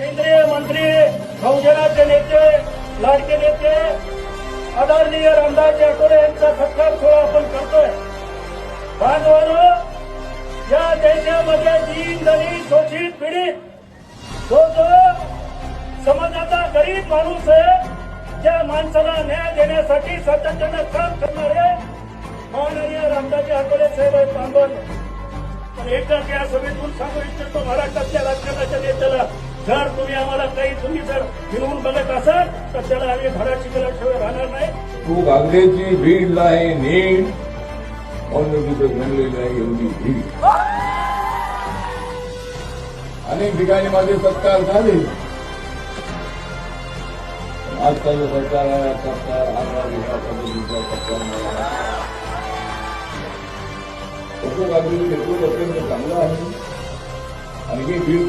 केंद्रीय मंत्री बहुजनाचे नेते लाडके नेते आदरणीय रामदास आठवले यांचा सत्कार सोहळा आपण करतोय. बांधवानो या देशामध्ये दीन दलित शोषित पीडित जो जो समाजाचा गरीब माणूस आहे त्या माणसाला न्याय देण्यासाठी सातत्यानं काम करणारे माननीय रामदाजी आठवले साहेब आहेत बांधवांनो. पण एकदा या सभेतून सांगू इच्छितो महाराष्ट्रातल्या राजकारणाच्या जर तुम्ही आम्हाला काही तुम्ही जर मिळवून बघत असाल तर त्याला आम्ही धडा शिकल्याशिवाय राहणार नाही. तू गांधीची भीड नाही नीट म्हणून तिथे आहे एवढी भीड. अनेक ठिकाणी माझे सत्कार झाले. आजकाल सरकार आहे सरकार आजचा विकास पद्धतीचा सरकार मिळाला. तसं गांधी नेतृत्व अत्यंत चांगलं आहे. आणखी भीड